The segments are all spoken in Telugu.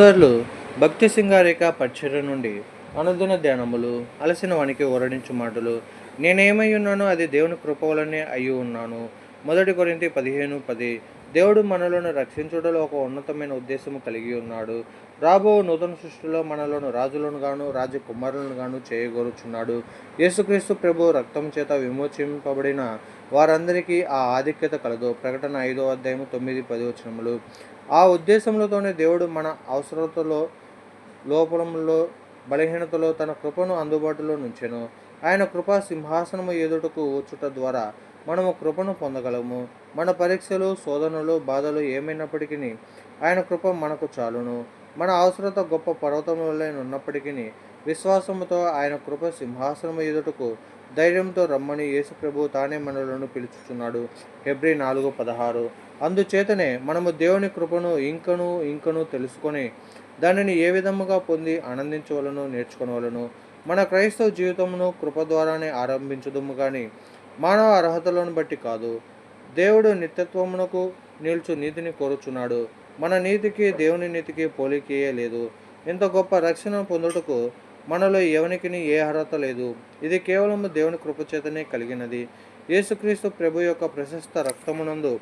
సోదరులు భక్తి సింగారేఖ పచ్చడి నుండి అనుదిన ధ్యానములు అలసిన వానికి వరణించు మాటలు నేనేమై ఉన్నానో అది దేవుని కృప వలనే అయి ఉన్నాను. మొదటి కొరింతి పదిహేను పది దేవుడు మనలను రక్షించుటలో ఒక ఉన్నతమైన ఉద్దేశము కలిగి ఉన్నాడు. రాబో నూతన సృష్టిలో మనలను రాజులను గాను రాజకుమారులను గాను చేయగోరుచున్నాడు. యేసుక్రీస్తు ప్రభు రక్తం చేత విమోచింపబడిన వారందరికీ ఆ ఆధిక్యత కలదు. ప్రకటన ఐదో అధ్యాయము తొమ్మిది పది వచనములు. ఆ ఉద్దేశములతోనే దేవుడు మన అవసరతలో లోపలంలో బలహీనతలో తన కృపను అందుబాటులో నుంచెను. ఆయన కృపా సింహాసనము ఎదుటకు వచ్చుట ద్వారా మనము కృపను పొందగలము. మన పరీక్షలు శోధనలు బాధలు ఏమైనప్పటికీ ఆయన కృప మనకు చాలును. మన అవసరత గొప్ప పర్వతములై ఉన్నప్పటికీ విశ్వాసముతో ఆయన కృప సింహాసనము ఎదుటకు ధైర్యంతో రమ్మని యేసు ప్రభు తానే మనలను పిలుచుచున్నాడు. ఫిబ్రి నాలుగు పదహారు. అందుచేతనే మనము దేవుని కృపను ఇంకను ఇంకను తెలుసుకొని దానిని ఏ విధముగా పొంది ఆనందించవలను నేర్చుకొనవలను. మన క్రైస్తవ జీవితమును కృప ద్వారానే ఆరంభించదుము కానీ మానవ అర్హతలను బట్టి కాదు. దేవుడు నిత్యత్వమునకు నిల్చు నీతిని కోరుచున్నాడు. మన నీతికి దేవుని నీతికి పోలికయే లేదు. ఇంత గొప్ప రక్షణ పొందుటకు మనలో ఎవనికి ఏ అర్హత లేదు. ఇది కేవలం దేవుని కృపచేతనే కలిగినది. యేసుక్రీస్తు ప్రభు యొక్క ప్రశస్త రక్తమునందు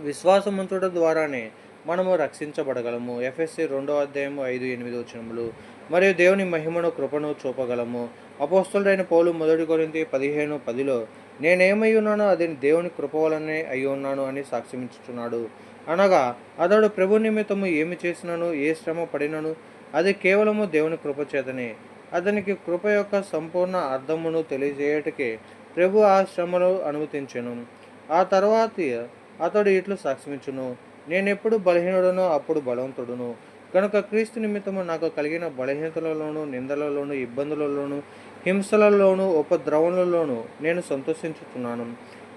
విశ్వాసముంచుట ద్వారానే మనము రక్షించబడగలము. ఎఫ్ఎస్సి రెండో అధ్యాయము ఐదు ఎనిమిది వచనములు. మరియు దేవుని మహిమను కృపను చూపగలము. అపోస్తుడైన పౌలు మొదటి కొరింతి పదిహేను పదిలో నేనేమై ఉన్నానో అది దేవుని కృప వలనే అయి ఉన్నాను అని సాక్ష్యమించుచున్నాడు అనగా అతడు ప్రభు నిమిత్తము ఏమి చేసినను ఏ శ్రమ పడినను అది కేవలము దేవుని కృప చేతనే. అతనికి కృప యొక్క సంపూర్ణ అర్థమును తెలియజేయటకే ప్రభు ఆ శ్రమను అనుమతించెను. ఆ తర్వాత అతడు ఇట్లు సాక్ష్యమించును నేనెప్పుడు బలహీనుడనో అప్పుడు బలవంతుడును. కనుక క్రీస్తు నిమిత్తము నాకు కలిగిన బలహీనతలలోను నిందలలోను ఇబ్బందులలోనూ హింసలలోనూ ఉపద్రవములలోను నేను సంతోషించుతున్నాను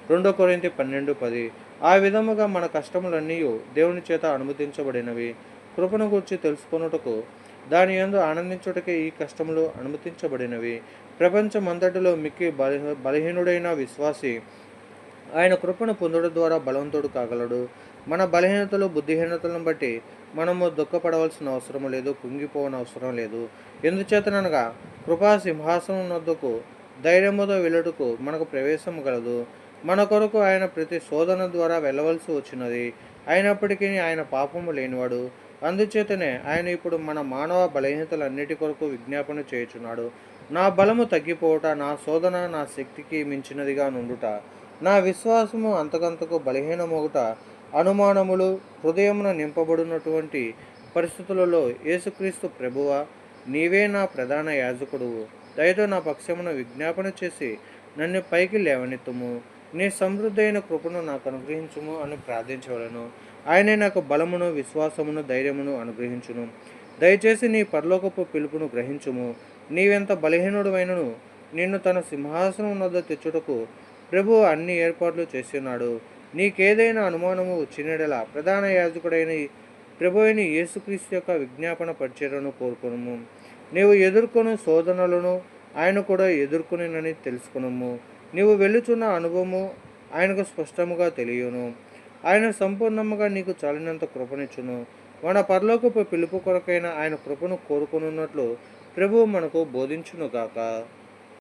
రెండో కొరింతి పన్నెండు పది. ఆ విధముగా మన కష్టములన్నీ దేవుని చేత అనుమతించబడినవి. కృపను గురించి తెలుసుకొనుటకు దాని యందు ఆనందించుటకే ఈ కష్టములు అనుమతించబడినవి. ప్రపంచమంతటిలో మిక్కి బలహీ బలహీనుడైన విశ్వాసి ఆయన కృపను పొందడం ద్వారా బలవంతుడు కాగలడు. మన బలహీనతలు బుద్ధిహీనతలను బట్టి మనము దుఃఖపడవలసిన అవసరం లేదు కుంగిపోవన అవసరం లేదు. ఎందుచేతనగా కృపా సింహాసనం వద్దకు ధైర్యముతో వెళ్ళుటకు మనకు ప్రవేశం కలదు మన కొరకు ఆయన ప్రతి శోధన ద్వారా వెళ్ళవలసి వచ్చినది. అయినప్పటికీ ఆయన పాపము లేనివాడు. అందుచేతనే ఆయన ఇప్పుడు మన మానవ బలహీనతలన్నిటి కొరకు విజ్ఞాపన చేయుచున్నాడు. నా బలము తగ్గిపోవుట నా శోధన నా శక్తికి మించినదిగా నుండుట నా విశ్వాసము అంతకంతకు బలహీనమొగుట అనుమానములు హృదయమున నింపబడినటువంటి పరిస్థితులలో యేసుక్రీస్తు ప్రభువ నీవే నా ప్రధాన యాజకుడు దయతో నా పక్షమున విజ్ఞాపన చేసి నన్ను పైకి లేవనెత్తుము. నీ సమృద్ధైన కృపను నాకు అనుగ్రహించుము అని ప్రార్థించవలను. ఆయనే నాకు బలమును విశ్వాసమును ధైర్యమును అనుగ్రహించును. దయచేసి నీ పరలోకపు పిలుపును గ్రహించుము. నీవెంత బలహీనుడమైనను నిన్ను తన సింహాసనం వద్ద తెచ్చుటకు ప్రభు అన్ని ఏర్పాట్లు చేస్తున్నాడు. నీకేదైనా అనుమానము వచ్చినడలా ప్రధాన యాజకుడైన ప్రభు అయిన యేసుక్రీస్తు యొక్క విజ్ఞాపన పరిచయను కోరుకును నీవు ఎదుర్కొను శోధనలను ఆయన కూడా ఎదుర్కొనినని తెలుసుకునము. నీవు వెళ్ళుచున్న అనుభవము ఆయనకు స్పష్టముగా తెలియను. ఆయన సంపూర్ణముగా నీకు చాలినంత కృపనిచ్చును. మన పరలోకపు పిలుపు కొరకైన ఆయన కృపను కోరుకునున్నట్లు ప్రభువు మనకు బోధించునుగాక.